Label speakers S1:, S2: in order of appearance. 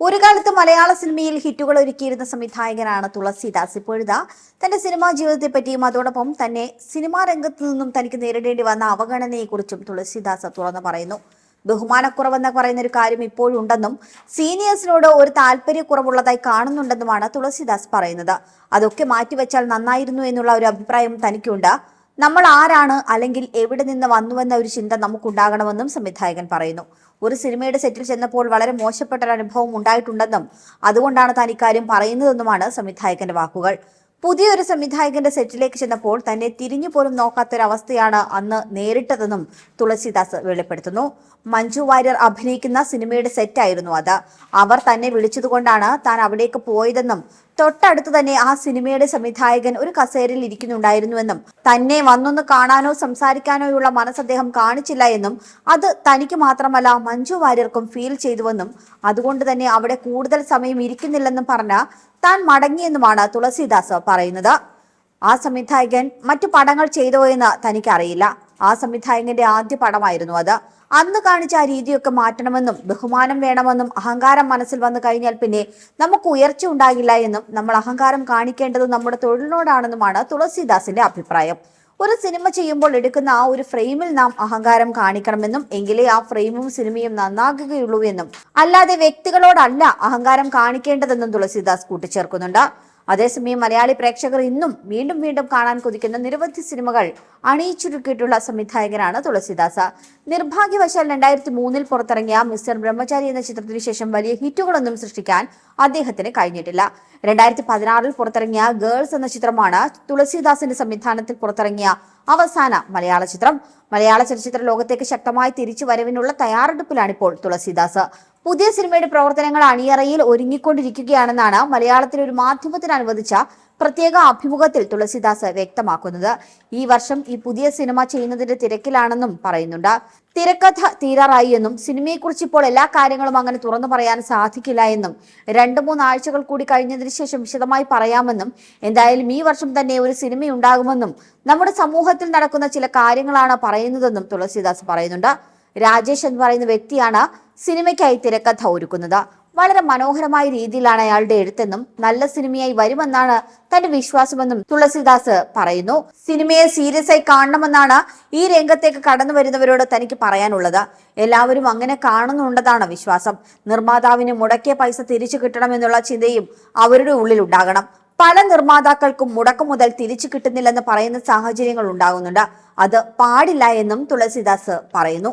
S1: ഒരു കാലത്ത് മലയാള സിനിമയിൽ ഹിറ്റുകൾ ഒരുക്കിയിരുന്ന സംവിധായകനാണ് തുളസിദാസ്. ഇപ്പോഴിതാ തന്റെ സിനിമാ ജീവിതത്തെ പറ്റിയും അതോടൊപ്പം തന്നെ സിനിമാ രംഗത്തു നിന്നും തനിക്ക് നേരിടേണ്ടി വന്ന അവഗണനയെക്കുറിച്ചും തുളസിദാസ് തുറന്നു പറയുന്നു. ബഹുമാനക്കുറവെന്ന് പറയുന്ന ഒരു കാര്യം ഇപ്പോഴുണ്ടെന്നും സീനിയേഴ്സിനോട് ഒരു താല്പര്യക്കുറവുള്ളതായി കാണുന്നുണ്ടെന്നുമാണ് തുളസിദാസ് പറയുന്നത്. അതൊക്കെ മാറ്റിവെച്ചാൽ നന്നായിരുന്നു എന്നുള്ള ഒരു അഭിപ്രായം തനിക്കുണ്ട്. നമ്മൾ ആരാണ് അല്ലെങ്കിൽ എവിടെ നിന്ന് വന്നുവെന്ന ഒരു ചിന്ത നമുക്കുണ്ടാകണമെന്നും സംവിധായകൻ പറയുന്നു. ഒരു സിനിമയുടെ സെറ്റിൽ ചെന്നപ്പോൾ വളരെ മോശപ്പെട്ട അനുഭവം ഉണ്ടായിട്ടുണ്ടെന്നും അതുകൊണ്ടാണ് താൻ ഇക്കാര്യം പറയുന്നതെന്നുമാണ് സംവിധായകന്റെ വാക്കുകൾ. പുതിയൊരു സംവിധായകന്റെ സെറ്റിലേക്ക് ചെന്നപ്പോൾ തന്നെ തിരിഞ്ഞു പോലും നോക്കാത്തൊരവസ്ഥയാണ് അന്ന് നേരിട്ടതെന്നും തുളസിദാസ് വെളിപ്പെടുത്തുന്നു. മഞ്ജു വാര്യർ അഭിനയിക്കുന്ന സിനിമയുടെ സെറ്റായിരുന്നു അത്. അവർ തന്നെ വിളിച്ചതുകൊണ്ടാണ് താൻ അവിടേക്ക് പോയതെന്നും തൊട്ടടുത്ത് തന്നെ ആ സിനിമയുടെ സംവിധായകൻ ഒരു കസേരയിൽ ഇരിക്കുന്നുണ്ടായിരുന്നുവെന്നും തന്നെ വന്നൊന്ന് കാണാനോ സംസാരിക്കാനോയുള്ള മനസ്സ് അദ്ദേഹം കാണിച്ചില്ല എന്നും അത് തനിക്ക് മാത്രമല്ല മഞ്ജു വാര്യർക്കും ഫീൽ ചെയ്തുവെന്നും അതുകൊണ്ട് തന്നെ അവിടെ കൂടുതൽ സമയം ഇരിക്കുന്നില്ലെന്നും പറഞ്ഞ താൻ മടങ്ങിയെന്നുമാണ് തുളസിദാസ് പറയുന്നത്. ആ സംവിധായകൻ മറ്റു പടങ്ങൾ ചെയ്തോ എന്ന് തനിക്കറിയില്ല. ആ സംവിധായകന്റെ ആദ്യ പടമായിരുന്നു അത്. അന്ന് കാണിച്ച ആ രീതിയൊക്കെ മാറ്റണമെന്നും ബഹുമാനം വേണമെന്നും അഹങ്കാരം മനസ്സിൽ വന്നു കഴിഞ്ഞാൽ പിന്നെ നമുക്ക് ഉയർച്ച ഉണ്ടാകില്ല എന്നും നമ്മൾ അഹങ്കാരം കാണിക്കേണ്ടത് നമ്മുടെ തൊഴിലിനോടാണെന്നുമാണ് തുളസിദാസിന്റെ അഭിപ്രായം. ഒരു സിനിമ ചെയ്യുമ്പോൾ എടുക്കുന്ന ആ ഒരു ഫ്രെയിമിൽ നാം അഹങ്കാരം കാണിക്കണമെന്നും എങ്കിലേ ആ ഫ്രെയിമും സിനിമയും നന്നാകുകയുള്ളൂ എന്നും. അല്ലാതെ വ്യക്തികളോടല്ല അഹങ്കാരം കാണിക്കേണ്ടതെന്നും തുളസിദാസ് കൂട്ടിച്ചേർക്കുന്നുണ്ട്. അതേസമയം മലയാളി പ്രേക്ഷകർ ഇന്നും വീണ്ടും വീണ്ടും കാണാൻ കൊതിക്കുന്ന നിരവധി സിനിമകൾ അണിയിച്ചുരുക്കിയിട്ടുള്ള സംവിധായകനാണ് തുളസിദാസ്. നിർഭാഗ്യവശാൽ രണ്ടായിരത്തി മൂന്നിൽ പുറത്തിറങ്ങിയ മിസ്റ്റർ ബ്രഹ്മചാരി എന്ന ചിത്രത്തിന് ശേഷം വലിയ ഹിറ്റുകളൊന്നും സൃഷ്ടിക്കാൻ അദ്ദേഹത്തിന് കഴിഞ്ഞിട്ടില്ല. രണ്ടായിരത്തി പതിനാറിൽ പുറത്തിറങ്ങിയ ഗേൾസ് എന്ന ചിത്രമാണ് തുളസിദാസിന്റെ സംവിധാനത്തിൽ പുറത്തിറങ്ങിയ അവസാന മലയാള ചിത്രം. മലയാള ചലച്ചിത്ര ലോകത്തേക്ക് ശക്തമായി തിരിച്ചു വരവിനുള്ള തയ്യാറെടുപ്പിലാണിപ്പോൾ തുളസിദാസ്. പുതിയ സിനിമയുടെ പ്രവർത്തനങ്ങൾ അണിയറയിൽ ഒരുങ്ങിക്കൊണ്ടിരിക്കുകയാണെന്നാണ് മലയാളത്തിലെ ഒരു മാധ്യമത്തിന് അനുവദിച്ച പ്രത്യേക അഭിമുഖത്തിൽ തുളസിദാസ് വ്യക്തമാക്കുന്നത്. ഈ വർഷം ഈ പുതിയ സിനിമ ചെയ്യുന്നതിന്റെ തിരക്കിലാണെന്നും പറയുന്നുണ്ട്. തിരക്കഥ തീരാറായി എന്നും സിനിമയെക്കുറിച്ച് ഇപ്പോൾ എല്ലാ കാര്യങ്ങളും അങ്ങനെ തുറന്നു പറയാൻ സാധിക്കില്ല എന്നും രണ്ടു മൂന്ന് ആഴ്ചകൾ കൂടി കഴിഞ്ഞതിന് ശേഷം വിശദമായി പറയാമെന്നും എന്തായാലും ഈ വർഷം തന്നെ ഒരു സിനിമ ഉണ്ടാകുമെന്നും നമ്മുടെ സമൂഹത്തിൽ നടക്കുന്ന ചില കാര്യങ്ങളാണ് പറയുന്നതെന്നും തുളസിദാസ് പറയുന്നുണ്ട്. രാജേഷ് എന്ന് പറയുന്ന വ്യക്തിയാണ് സിനിമയ്ക്കായി തിരക്കഥ ഒരുക്കുന്നത്. വളരെ മനോഹരമായ രീതിയിലാണ് അയാളുടെ എഴുത്തെന്നും നല്ല സിനിമയായി വരുമെന്നാണ് തന്റെ വിശ്വാസമെന്നും തുളസിദാസ് പറയുന്നു. സിനിമയെ സീരിയസ് ആയി കാണണമെന്നാണ് ഈ രംഗത്തേക്ക് കടന്നു വരുന്നവരോട് തനിക്ക് പറയാനുള്ളത്. എല്ലാവരും അങ്ങനെ കാണുന്നുണ്ടെന്നാണ് വിശ്വാസം. നിർമ്മാതാവിന് മുടക്കിയ പൈസ തിരിച്ചു കിട്ടണമെന്നുള്ള ചിന്തയും അവരുടെ ഉള്ളിൽ ഉണ്ടാകണം പല നിർമ്മാതാക്കൾക്കും മുടക്കം മുതൽ തിരിച്ചു കിട്ടുന്നില്ലെന്ന് പറയുന്ന സാഹചര്യങ്ങൾ ഉണ്ടാകുന്നുണ്ട്. അത് പാടില്ല എന്നും തുളസിദാസ് പറയുന്നു.